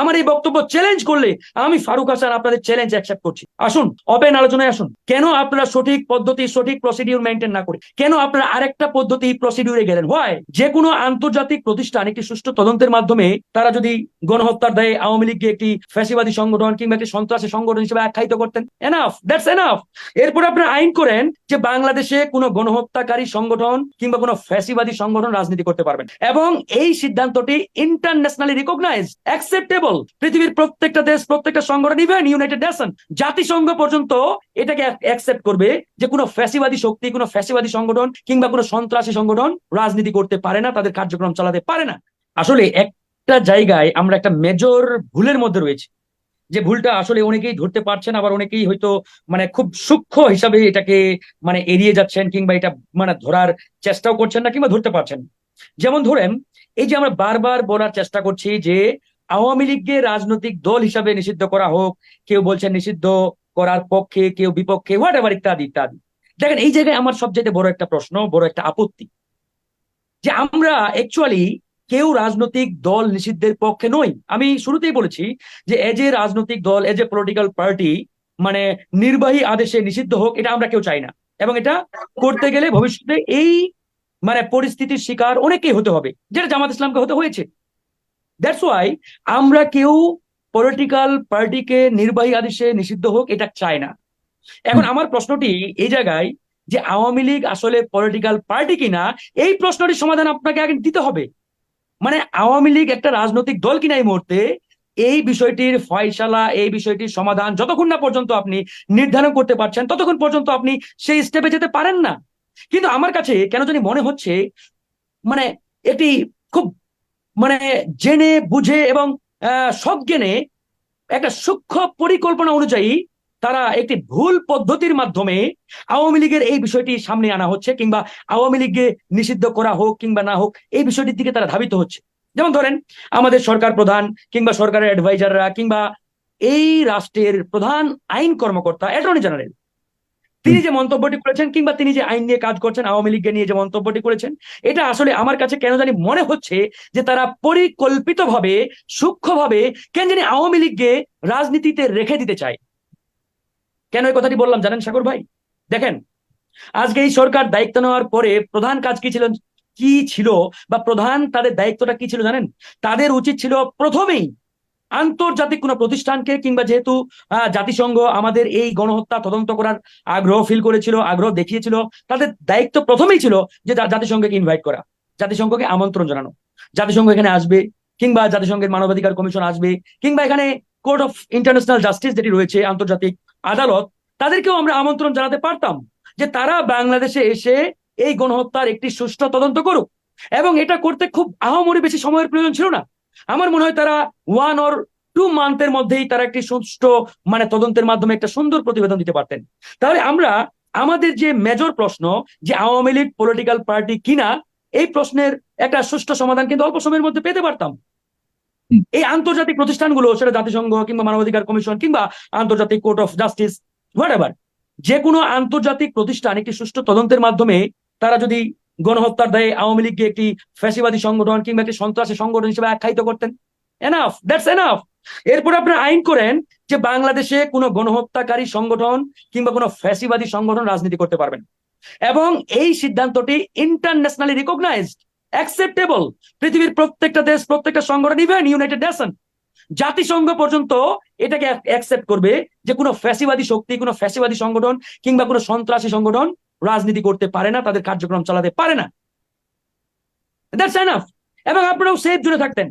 আমার এই বক্তব্য চ্যালেঞ্জ করলে আমি ফারুক হাসান আপনাদের চ্যালেঞ্জ অ্যাকসেপ্ট করছি। আসুন ওপেন আলোচনায় আসুন। কেন আপনারা সঠিক পদ্ধতি, সঠিক প্রসিডিউর মেনটেন না করে কেন আপনারা আরেকটা পদ্ধতি প্রসিডিউরে গেলেন? হয় যে কোনো আন্তর্জাতিক প্রতিষ্ঠান, একটি সুষ্ঠু তদন্তের মাধ্যমে তারা যদি গণহত্যার দায়ে আওয়ামী লীগকে একটি ফ্যাসিবাদী সংগঠন কিংবা একটি সন্ত্রাসী সংগঠন হিসেবে আখ্যায়িত করতেন? এনাফ দ্যাটস এনাফ এরপর আপনারা আইন করেন যে বাংলাদেশে কোনো গণহত্যাকারী সংগঠন কিংবা কোনো ফ্যাসিবাদী সংগঠন রাজনীতি করতে পারবেন। এবং এই সিদ্ধান্তটি ইন্টারন্যাশনালি রিকগনাইজ অ্যাকসেপ্টেবল পৃথিবীর প্রত্যেকটা দেশ, প্রত্যেকটা সংগঠন ইভেন ইউনাইটেড নেশন জাতিসংঘ পর্যন্ত এটাকে অ্যাকসেপ্ট করবে যে কোনো ফ্যাসিবাদী শক্তি, কোনো ফ্যাসিবাদী সংগঠন কিংবা কোনো সন্ত্রাসী সংগঠন রাজনীতি করতে পারে না, তাদের কার্যক্রম চালাতে পারে না। আসলে একটা জায়গায় আমরা একটা মেজর ভুলের মধ্যে রয়েছে। যে ভুলটা আসলে অনেকেই ধরতে পারছেন, আবার অনেকেই হয়তো মানে খুব সূক্ষ্ম হিসাবে এটাকে মানে এড়িয়ে যাচ্ছেন কিংবা এটা মানে ধরার চেষ্টাও করছেন না কিংবা ধরতে পারছেন যেমন ধরেন, এই যে আমরা বারবার বলার চেষ্টা করছি যে আওয়ামী লীগকে রাজনৈতিক দল হিসাবে নিষিদ্ধ করা হোক, কেউ বলছেন নিষিদ্ধ করার পক্ষে, কেউ বিপক্ষে হোয়াট এভার ইত্যাদি ইত্যাদি। দেখেন, এই জায়গায় আমার সবচেয়ে বড় একটা প্রশ্ন, বড় একটা আপত্তি। যে আমরা অ্যাকচুয়ালি কেউ রাজনৈতিক দল নিষিদ্ধের পক্ষে নই। আমি শুরুতেই বলেছি যে এজ এ রাজনৈতিক দল এজ এ পলিটিক্যাল পার্টি মানে নির্বাহী আদেশে নিষিদ্ধ হোক, এটা আমরা কেউ চাই না। এবং এটা করতে গেলে ভবিষ্যতে এই মানে পরিস্থিতির শিকার অনেকেই হতে হবে, যেটা জামাত ইসলামকে হতে হয়েছে। দ্যাটস ওয়াই আমরা কেউ পলিটিক্যাল পার্টিকে নির্বাহী আদেশে নিষিদ্ধ হোক এটা চাই না। এখন আমার প্রশ্নটি এই জায়গায় যে আওয়ামী লীগ আসলে পলিটিক্যাল পার্টি কিনা এই প্রশ্নটির সমাধান আপনাকে আগে দিতে হবে। মানে আওয়ামী লীগ একটা রাজনৈতিক দল কিনা এই মুহূর্তে এই বিষয়টির ফয়সালা এই বিষয়টির সমাধান যতক্ষণ না পর্যন্ত আপনি নির্ধারণ করতে পারছেন ততক্ষণ পর্যন্ত আপনি সেই স্টেপে যেতে পারেন না। কিন্তু আমার কাছে কেন জানি মনে হচ্ছে মানে এটি খুব মানে জেনে, বুঝে এবং সজ্ঞানে একটা সূক্ষ্ম পরিকল্পনা অনুযায়ী তারা একটি ভুল পদ্ধতির মাধ্যমে আওয়ামী লীগের এই বিষয়টি সামনে আনা হচ্ছে কিংবা আওয়ামী লীগকে নিষিদ্ধ করা হোক কিংবা না হোক, এই বিষয়টির দিকে তারা ধাবিত হচ্ছে। যেমন ধরেন, আমাদের সরকার প্রধান কিংবা সরকারের অ্যাডভাইজাররা কিংবা এই রাষ্ট্রের প্রধান আইন কর্মকর্তা অ্যাটর্নি জেনারেল তিনি যে মন্তব্যটি করেছেন কিংবা তিনি যে আইন নিয়ে কাজ করছেন, আওয়ামী লীগকে নিয়ে যে মন্তব্যটি করেছেন, এটা আসলে আমার কাছে কেন জানি মনে হচ্ছে যে তারা পরিকল্পিতভাবে, সূক্ষ্মভাবে কেন জানি আওয়ামী লীগকে রাজনীতিতে রেখে দিতে চায়। কেন এই কথাটি বললাম জানেন সাগর ভাই? দেখেন, আজকে এই সরকার দায়িত্ব নেওয়ার পরে প্রধান কাজ কি ছিল কি ছিল বা প্রধান তাদের দায়িত্বটা কি ছিল জানেন? তাদের উচিত ছিল প্রথমেই আন্তর্জাতিক কোনো প্রতিষ্ঠানকে কিংবা যেহেতু জাতিসংঘ আমাদের এই গণহত্যা তদন্ত করার আগ্রহ ফিল করেছিল, আগ্রহ দেখিয়েছিল, তাদের দায়িত্ব প্রথমেই ছিল যে জাতিসংঘকে ইনভাইট করা, জাতিসংঘকে আমন্ত্রণ জানানো। জাতিসংঘ এখানে আসবে কিংবা জাতিসংঘের মানবাধিকার কমিশন আসবে কিংবা এখানে কোর্ট অফ ইন্টারন্যাশনাল জাস্টিস যেটি রয়েছে, আন্তর্জাতিক আদালত, তাদেরকেও আমরা আমন্ত্রণ জানাতে পারতাম যে তারা বাংলাদেশে এসে এই গণহত্যার একটি সুষ্ঠু তদন্ত করুক। এবং এটা করতে খুব আহামরি বেশি সময়ের প্রয়োজন ছিল না। আমার মনে হয় তারা ওয়ান অর টু মান্থের মধ্যেই তারা একটি সুষ্ঠু মানে তদন্তের মাধ্যমে একটা সুন্দর প্রতিবেদন দিতে পারতেন। তাহলে আমরা আমাদের যে মেজর প্রশ্ন যে আওয়ামী লীগ পলিটিক্যাল পার্টি কিনা এই প্রশ্নের একটা সুষ্ঠু সমাধান কিন্তু অল্প সময়ের মধ্যে পেতে পারতাম। এই আন্তর্জাতিক প্রতিষ্ঠানগুলো সেটা জাতিসংঘ কিংবা মানবাধিকার কমিশন কিংবা আন্তর্জাতিক court of justice whatever যে কোনো আন্তর্জাতিক প্রতিষ্ঠান একটি সুষ্ঠু তদন্তের মাধ্যমে তারা যদি গণহত্যার দায়ে আওয়ামী লীগকে একটি ফ্যাসিবাদী সংগঠন কিংবা একটি সন্ত্রাসী সংগঠন হিসেবে আখ্যায়িত করতেন। এনাফ দ্যাটস এনাফ এরপর আপনারা আইন করেন যে বাংলাদেশে কোনো গণহত্যাকারী সংগঠন কিংবা কোনো ফ্যাসিবাদী সংগঠন রাজনীতি করতে পারবেন এবং এই সিদ্ধান্তটি ইন্টারন্যাশনালি রিকগনাইজড অ্যাকসেপ্টেবল পৃথিবীর প্রত্যেকটা দেশ, প্রত্যেকটা সংগঠন ইভেন ইউনাইটেড নেশন জাতিসংঘ পর্যন্ত এটাকে অ্যাকসেপ্ট করবে যে কোনো ফ্যাসিবাদী শক্তি, কোনো ফ্যাসিবাদী সংগঠন কিংবা কোনো সন্ত্রাসী সংগঠন রাজনীতি করতে পারে না তাদের কার্যক্রম চালাতে পারে না। দ্যাটস এনাফ এবং আপনারাও সেফ জুড়ে থাকতেন।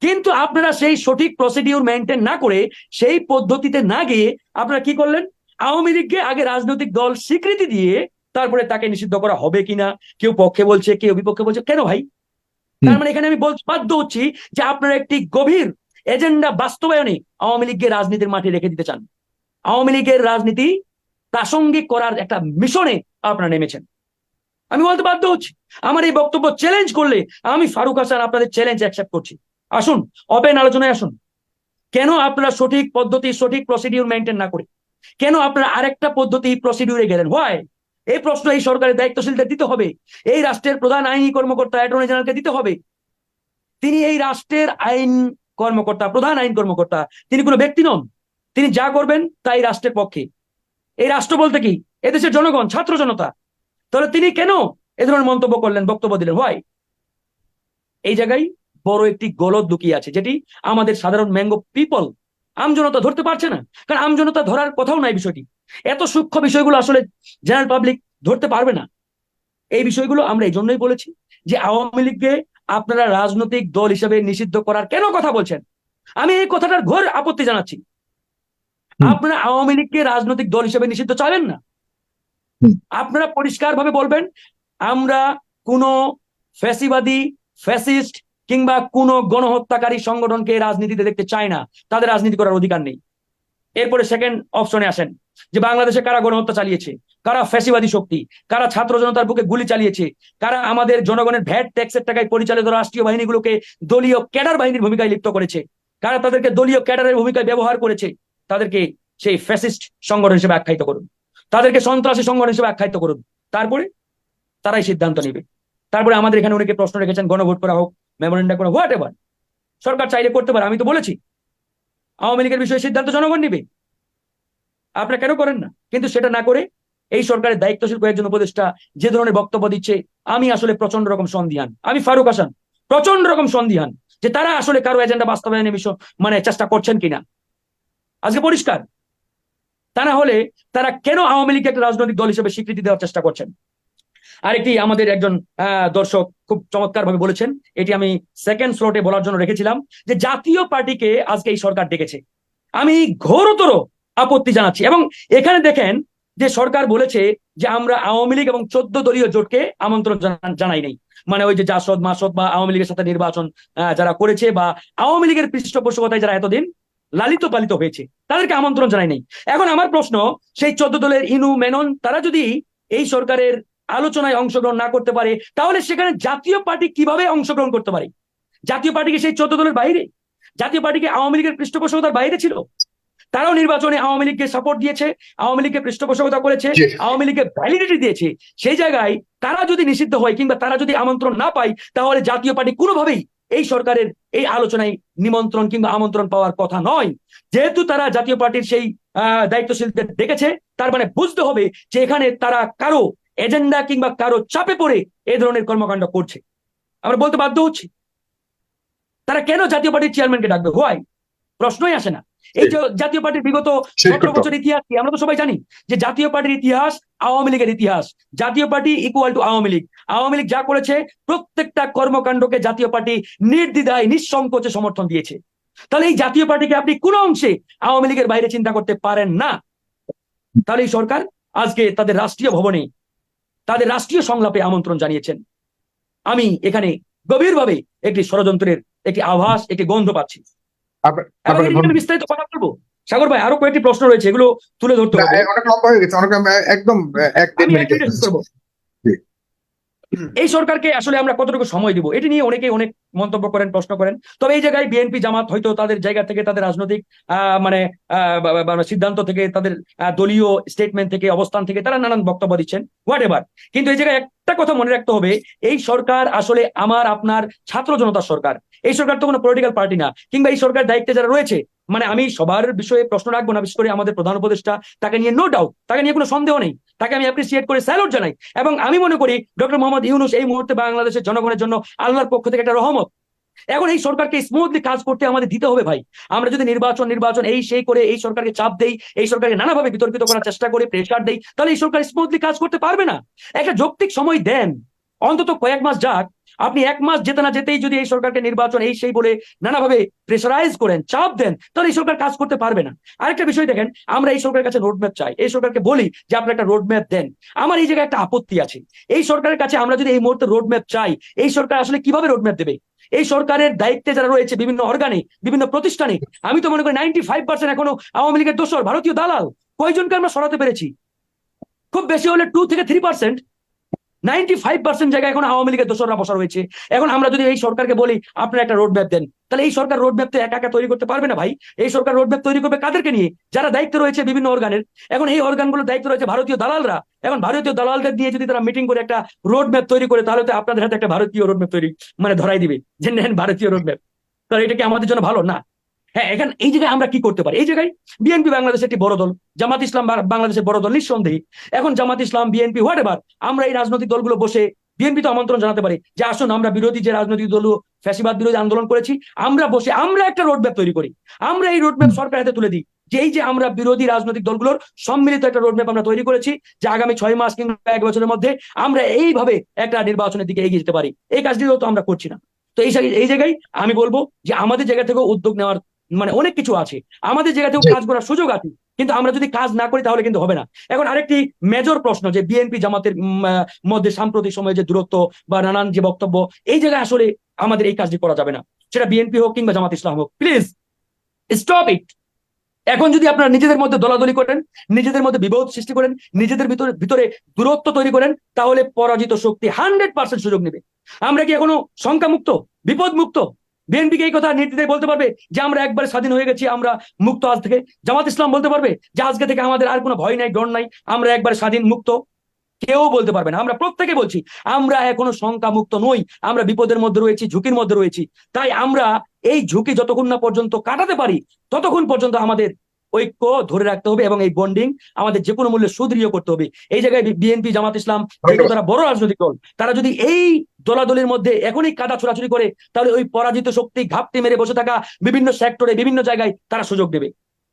কিন্তু আপনারা সেই সঠিক প্রসিডিউর মেনটেন না করে সেই পদ্ধতিতে না গিয়ে আপনারা কি করলেন? আওয়ামী লীগকে আগে রাজনৈতিক দল স্বীকৃতি দিয়ে তারপরে তাকে নিষিদ্ধ করা হবে কিনা কেউ পক্ষে বলছে কেউ বিপক্ষে বলছে কেন ভাই? তার মানে এখানে আমি বলতে বাধ্য হচ্ছি যে আপনারা একটি গভীর এজেন্ডা বাস্তবায়নে আওয়ামী লীগকে রাজনীতির মাঠে রেখে দিতে চান। আওয়ামী লীগের রাজনীতি প্রাসঙ্গিক করার একটা মিশনে আপনারা নেমেছেন। আমি বলতে বাধ্য হচ্ছি, আমার এই বক্তব্য চ্যালেঞ্জ করলে আমি ফারুক হাসান আপনাদের চ্যালেঞ্জ অ্যাকসেপ্ট করছি। আসুন ওপেন আলোচনায় আসুন। কেন আপনারা সঠিক পদ্ধতি, সঠিক প্রসিডিউর মেনটেন না করে? কেন আপনারা আরেকটা পদ্ধতি প্রসিডিউরে গেলেন? হয় এই প্রশ্ন এই সরকারের দায়িত্বশীলদের দিতে হবে। এই রাষ্ট্রের প্রধান আইনি কর্মকর্তা অ্যাটর্নি জেনারেলকে দিতে হবে। তিনি এই রাষ্ট্রের আইন কর্মকর্তা, প্রধান আইন কর্মকর্তা। তিনি কোনো ব্যক্তি নন। তিনি যা করবেন তাই রাষ্ট্রের পক্ষে। এই রাষ্ট্র বলতে কি? এদেশের জনগণ, ছাত্র জনতা। তাহলে তিনি কেন এ ধরনের মন্তব্য করলেন, বক্তব্য দিলেন? হয় এই জায়গায় বড় একটি গলদ লুকিয়ে আছে, যেটি আমাদের সাধারণ ম্যাঙ্গো পিপল আমজনতা ধরতে পারছে না। কারণ আমজনতা ধরার কথাও নাই বিষয়টি। এত সূক্ষ্ম বিষয়গুলো আসলে জেনারেল পাবলিক ধরতে পারবে না। এই বিষয়গুলো আমরা এই জন্যই বলেছি যে আওয়ামী লীগকে আপনারা রাজনৈতিক দল হিসেবে নিষিদ্ধ করার কেন কথা বলছেন? আমি এই কথাটার ঘোর আপত্তি জানাচ্ছি। আপনারা আওয়ামী লীগকে রাজনৈতিক দল হিসেবে নিষিদ্ধ চাবেন না। আপনারা পরিষ্কার ভাবে বলবেন আমরা কোনো ফ্যাসিবাদী ফ্যাসিস্ট কিংবা কোনো গণহত্যাকারী সংগঠনকে রাজনীতিতে দেখতে চাই না। তাদের রাজনীতি করার অধিকার নেই। এরপরে সেকেন্ড অপশনে আসেন যে বাংলাদেশে কারা গণহত্যা চালিয়েছে? কারা ফ্যাসিবাদী শক্তি? কারা ছাত্র জনতার বুকে গুলি চালিয়েছে? কারা আমাদের জনগণের ভ্যাট ট্যাক্সের টাকায় পরিচালিত রাষ্ট্রীয় বাহিনীগুলোকে দলীয় ক্যাডার বাহিনীর ভূমিকায় লিপ্ত করেছে? কারা তাদেরকে দলীয় ক্যাডারের ভূমিকায় ব্যবহার করেছে? তাদেরকে সেই ফ্যাসিস্ট সংগঠন হিসেবে আখ্যায়িত করুন। তাদেরকে সন্ত্রাসী সংগঠন হিসেবে আখ্যায়িত করুন। তারপরে তারাই সিদ্ধান্ত নেবে। তারপরে আমাদের এখানে অনেকে প্রশ্ন রেখেছেন, গণভোট করা হোক মেমোরেন্ডা করা হোয়াট এভার সরকার চাইলে করতে পারে, আমি তো বলেছি। আওয়ামী লীগের বিষয়ে সিদ্ধান্ত জনগণ নিবে। আপনারা কেন করেন না? কিন্তু সেটা না করে এই সরকারের দায়িত্বশীল কয়েকজন উপদেষ্টা যে ধরনের বক্তব্য দিচ্ছে, আমি আসলে প্রচণ্ড রকম সন্দিহান। আমি ফারুক হাসান প্রচণ্ড রকম সন্দিহান যে তারা আসলে কারও এজেন্ডা বাস্তবায়নের বিষয় মানে চেষ্টা করছেন কিনা। আজকে পরিষ্কার। তা না হলে তারা কেন আওয়ামী লীগকে একটা রাজনৈতিক দল হিসেবে স্বীকৃতি দেওয়ার চেষ্টা করছেন? আরেকটি আমাদের একজন দর্শক খুব চমৎকার ভাবে বলেছেন, এটি আমি সেকেন্ড স্লটে বলার জন্য রেখেছিলাম, যে জাতীয় পার্টিকে আজকে এই সরকার ডেকেছে। আমি ঘোরতর আপত্তি জানাচ্ছি এবং এখানে দেখেন যে সরকার বলেছে যে আমরা আওয়ামী লীগ এবং চোদ্দ দলীয় জোটকে আমন্ত্রণ জানা- জানাই নাই। মানে ওই যে জাসদ, মাসদ বা আওয়ামী লীগের সাথে নির্বাচন যারা করেছে বা আওয়ামী লীগের পৃষ্ঠপোষকতায় যারা এতদিন লালিত পালিত হয়েছে। তাদেরকে আমন্ত্রণ জানাই নাই। এখন আমার প্রশ্ন সেই চোদ্দ দলের ইনু মেনন তারা যদি এই সরকারের আলোচনায় অংশগ্রহণ না করতে পারে তাহলে সেখানে জাতীয় পার্টি কীভাবে অংশগ্রহণ করতে পারে? জাতীয় পার্টি কি সেই চোদ্দ দলের বাইরে? জাতীয় পার্টি কি আওয়ামী লীগের পৃষ্ঠপোষকতার বাইরে ছিল? তারাও নির্বাচনে আওয়ামী লীগকে সাপোর্ট দিয়েছে আওয়ামী লীগকে পৃষ্ঠপোষকতা করেছে আওয়ামী লীগকে ভ্যালিডিটি দিয়েছে। সেই জায়গায় তারা যদি নিষিদ্ধ হয় কিংবা তারা যদি আমন্ত্রণ না পায় তাহলে জাতীয় পার্টি কোনোভাবেই এই সরকারের এই আলোচনায় নিমন্ত্রণ কিংবা আমন্ত্রণ পাওয়ার কথা নয়। যেহেতু তারা জাতীয় পার্টির সেই আহ, দায়িত্বশীলদের ডেকেছে তার মানে বুঝতে হবে যে এখানে তারা কারও এজেন্ডা কিংবা কারও চাপে পড়ে এ ধরনের কর্মকাণ্ড করছে। আমরা বলতে বাধ্য হচ্ছি। তারা কেন জাতীয় পার্টির চেয়ারম্যানকে ডাকবে? হোয়াই? প্রশ্নই আসে না। এই জাতীয় পার্টির বিগত সতেরো বছর ইতিহাস কি? আমরা তো সবাই জানি যে জাতীয় পার্টির ইতিহাস আওয়ামী লীগের ইতিহাস। Jatiya Party equal to Awami League. Awami League যা করেছে প্রত্যেকটা কর্মকাণ্ডকে জাতীয় পার্টি নির্দ্বিধায় নিঃসংকোচে সমর্থন দিয়েছে। তাহলে এই জাতীয় পার্টিকে আপনি কোন অংশে আওয়ামী লীগের বাইরে চিন্তা করতে পারেন না? তাহলে এই সরকার আজকে তাদের রাষ্ট্রীয় ভবনে তাদের রাষ্ট্রীয় সংলাপে আমন্ত্রণ জানিয়েছেন। আমি এখানে গভীরভাবে একটি ষড়যন্ত্রের একটি আভাস একটি গন্ধ পাচ্ছি। বিস্তারিত কথা বলব? সাগর ভাই আরও কয়েকটি প্রশ্ন রয়েছে এগুলো তুলে ধরতে হবে। অনেক লম্বা হয়ে গেছে অনেক একদম এক দেড় মিনিটে। এই সরকারকে আসলে আমরা কতটুকু সময় দিব? এটি নিয়ে অনেকেই অনেক মন্তব্য করেন প্রশ্ন করেন। তবে এই জায়গায় বিএনপি জামাত হয়তো তাদের জায়গা থেকে তাদের রাজনৈতিক মানে বা সিদ্ধান্ত থেকে তাদের দলীয় স্টেটমেন্ট থেকে অবস্থান থেকে তারা নানান বক্তব্য দিচ্ছেন হোয়াট এভার কিন্তু এই জায়গায় একটা কথা মনে রাখতে হবে এই সরকার আসলে আমার আপনার ছাত্র জনতার সরকার। এই সরকার তো কোনো পলিটিক্যাল পার্টি না কিংবা এই সরকার দায়িত্বে যারা রয়েছে মানে আমি সবার বিষয়ে প্রশ্ন রাখব না, বিশেষ করে আমাদের প্রধান উপদেষ্টা, তাকে নিয়ে নো ডাউট তাকে নিয়ে কোনো সন্দেহ নেই। তাকে আমি অ্যাপ্রিসিয়েট করে স্যালুট জানাই। এবং আমি মনে করি ডক্টর মোহাম্মদ ইউনুস এই মুহূর্তে বাংলাদেশের জনগণের জন্য আল্লাহর পক্ষ থেকে একটা রহমত। এখন এই সরকারকে স্মুথলি কাজ করতে আমাদের দিতে হবে ভাই। আমরা যদি নির্বাচন নির্বাচন এই, সেই করে এই সরকারকে চাপ দেই, এই সরকারকে নানাভাবে বিতর্কিত করার চেষ্টা করে প্রেশার দেই, তাহলে এই সরকার স্মুথলি কাজ করতে পারবে না। একটা যৌক্তিক সময় দেন। অন্তত কয়েক মাস যাক, আপনি এক মাস যেতে না যেতেই যদি এই সরকারকে নির্বাচন এই সেই বলে নানাভাবে প্রেশারাইজ করেন, চাপ দেন, তাহলে এই সরকার কাজ করতে পারবে না। আরেকটা বিষয় দেখেন, আমরা এই সরকারের কাছে রোডম্যাপ চাই। এই সরকারকে বলি যে আপনারা একটা রোডম্যাপ দেন। আমার এই জায়গায় একটা আপত্তি আছে। এই সরকারের কাছে আমরা যদি এই মুহূর্তে রোডম্যাপ চাই, এই সরকার আসলে কীভাবে রোডম্যাপ দেবে? এই সরকারের দায়িত্বে যারা রয়েছে বিভিন্ন অর্গানে বিভিন্ন প্রতিষ্ঠানে, আমি তো মনে করি নাইনটি ফাইভ পার্সেন্ট এখনও আওয়ামী লীগের দোষর, ভারতীয় দালাল। কয়জনকে আমরা সরাতে পেরেছি? খুব বেশি হলে টু থেকে three percent ninety five percent এখন আওয়ামী লীগের বসা রয়েছে। এখন আমরা যদি এই সরকারকে বলি, আপনারা একটা দেন। তাহলে এই সরকার তো একা একা তৈরি করতে পারবে না ভাই? এই সরকার তৈরি করবে কাদেরকে নিয়ে? যারা দায়িত্ব রয়েছে বিভিন্ন অর্গানের এখন এই অর্গানগুলোর দায়িত্ব রয়েছে ভারতীয় দালালরা। এখন ভারতীয় দালালদের দিয়ে যদি তারা মিটিং করে একটা রোড তৈরি করে, তাহলে তো আপনাদের হাতে একটা ভারতীয় রোড তৈরি মানে ধরাই দিবে। যে নেন ভারতীয় রোড ম্যাপ তাহলে এটা কি আমাদের জন্য ভালো? না। হ্যাঁ এখানে এই জায়গায় আমরা কি করতে পারি? এই জায়গায় বিএনপি বাংলাদেশ একটি বড় দল, জামাত ইসলাম বাংলাদেশের বড় দল নিঃসন্দেহে। এখন Jamaat Islam BNP whatever আমরা এই রাজনৈতিক দলগুলো বসে বিএনপি তো আমন্ত্রণ জানাতে পারি। যে আসুন, আমরা বিরোধী যে রাজনৈতিক দল, ফ্যাসিবাদ বিরোধী আন্দোলন করেছি, আমরা বসে, আমরা একটা রোডম্যাপ তৈরি করি। আমরা এই রোডম্যাপ সরকার হাতে তুলে দিই। যে এই যে আমরা বিরোধী রাজনৈতিক দলগুলোর সম্মিলিত একটা রোডম্যাপ আমরা তৈরি করেছি, যে আগামী ছয় মাস কিংবা এক বছরের মধ্যে আমরা এইভাবে একটা নির্বাচনের দিকে এগিয়ে যেতে পারি। এই কাজটিও তো আমরা করছি না। তো এই এই জায়গায় আমি বলব যে আমাদের জায়গা থেকে উদ্যোগ নেওয়ার মানে অনেক কিছু আছে। আমাদের জায়গা থেকেও জি। কাজ করার সুযোগ আছে কিন্তু আমরা যদি কাজ না করি তাহলে কিন্তু হবে না। এখন আরেকটি মেজর প্রশ্ন যে বিএনপি জামাতের মধ্যে সাম্প্রতিক সময়ে যে দূরত্ব বা নানান যে বক্তব্য এই জায়গায় আসলে আমাদের এই কাজটি করা যাবে না। সেটা বিএনপি হোক কিংবা জামাত ইসলাম হোক প্লিজ স্টপ ইট এখন যদি আপনারা নিজেদের মধ্যে দলাদলি করেন নিজেদের মধ্যে বিবোধ সৃষ্টি করেন নিজেদের ভিতরে ভিতরে দূরত্ব তৈরি করেন তাহলে পরাজিত শক্তি হান্ড্রেড পার্সেন্ট সুযোগ নেবে। আমরা কি এখনও শঙ্কা মুক্ত বিপদ মুক্ত বিএনপিকে এই কথা নির্দ্বিধায় বলতে পারবে যে আমরা একবার স্বাধীন হয়ে গেছি আমরা মুক্ত আজ থেকে। জামাত ইসলাম বলতে পারবে যে আজকে থেকে আমাদের আর কোনো ভয় নাই ডর নাই আমরা একবার স্বাধীন মুক্ত। কেউ বলতে পারবে না আমরা প্রত্যেকে বলছি আমরা এখনও শঙ্কা মুক্ত নই আমরা বিপদের মধ্যে রয়েছি ঝুঁকির মধ্যে রয়েছি। তাই আমরা এই ঝুঁকি যতক্ষণ না পর্যন্ত কাটাতে পারি ততক্ষণ পর্যন্ত আমাদের ঐক্য ধরে রাখতে হবে এবং এই বন্ডিং আমাদের যে কোনো মূল্যে সুদৃঢ় করতে হবে। এই জায়গায় বিএনপি জামাত ইসলাম যেহেতু তারা বড় রাজনৈতিক দল তারা যদি এই দলাদলির মধ্যে এখনই কাদা ছোড়াছুরি করে তাহলে ওই পরাজিত শক্তি ঘাপটি মেরে বসে থাকা বিভিন্ন সেক্টরে বিভিন্ন জায়গায় তারা সুযোগ দেবে।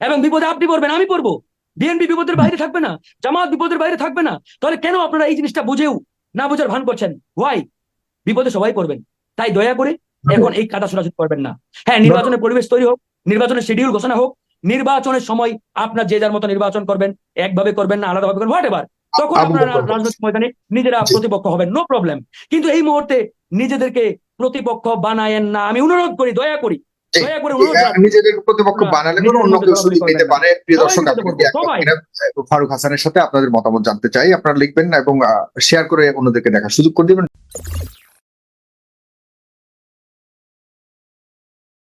এবং বিপদে আপনি পড়বেন আমি পড়ব। বিএনপি বিপদের বাইরে থাকবে না জামাত বিপদের বাইরে থাকবে না। তাহলে কেন আপনারা এই জিনিসটা বুঝেও না বোঝার ভান করছেন? ওয়াই বিপদে সবাই পড়বেন। তাই দয়া করে এখন এই কাদা ছোড়াছুরি করবেন না। হ্যাঁ নির্বাচনের পরিবেশ তৈরি হোক নির্বাচনের শিডিউল ঘোষণা হোক নির্বাচনের সময় আপনার যে যার মতো নির্বাচন করবেন একভাবে করবেন না আলাদাভাবে করবেন হোয়াট এভার তখন আপনারা রাজনৈতিক ময়দানে নিজেরা প্রতিপক্ষ হবেন নো প্রবলেম কিন্তু এই মুহূর্তে নিজেদেরকে প্রতিপক্ষ বানায়েন না। আমি অনুরোধ করি দয়া করি দয়া করে অনুরোধ নিজেদের প্রতিপক্ষ বানালে কোনো অন্য কেউ সুযোগ নিতে পারে। প্রিয় দর্শক নিতে আপনি পারব, কি একমত সবাই। কিনা? আহ, ফারুক হাসানের সাথে আপনাদের মতামত জানতে চাই। আপনারা লিখবেন এবং শেয়ার করে অন্যদেরকে দেখার সুযোগ করে দিবেন।